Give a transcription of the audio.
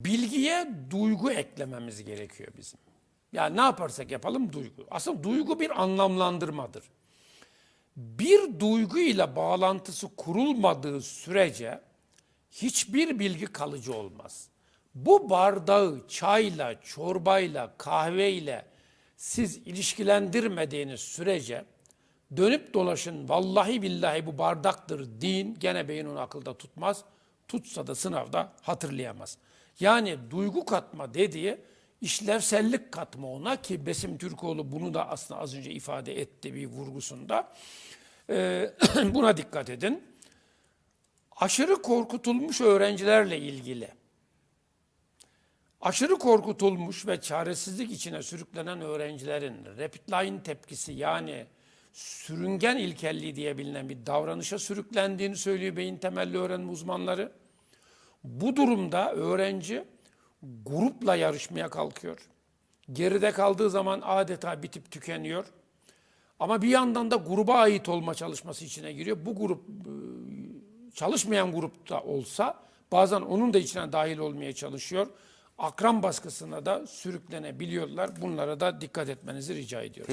Bilgiye duygu eklememiz gerekiyor bizim. Yani ne yaparsak yapalım duygu. Aslında duygu bir anlamlandırmadır. Bir duygu bağlantısı kurulmadığı sürece hiçbir bilgi kalıcı olmaz. Bu bardağı çayla, çorbayla, kahveyle siz ilişkilendirmediğiniz sürece dönüp dolaşın vallahi billahi bu bardaktır deyin gene beyin onu akılda tutmaz. Tutsa da sınavda hatırlayamaz. Yani duygu katma dediği işlevsellik katma ona ki Besim Türkoğlu bunu da aslında az önce ifade etti bir vurgusunda. Ee, buna dikkat edin. Aşırı korkutulmuş öğrencilerle ilgili aşırı korkutulmuş ve çaresizlik içine sürüklenen öğrencilerin rapid line tepkisi yani sürüngen ilkelliği diye bilinen bir davranışa sürüklendiğini söylüyor beyin temelli öğrenme uzmanları. Bu durumda öğrenci grupla yarışmaya kalkıyor. Geride kaldığı zaman adeta bitip tükeniyor. Ama bir yandan da gruba ait olma çalışması içine giriyor. Bu grup e, çalışmayan grupta olsa bazen onun da içine dahil olmaya çalışıyor. Akran baskısına da sürüklenebiliyorlar. Bunlara da dikkat etmenizi rica ediyoruz.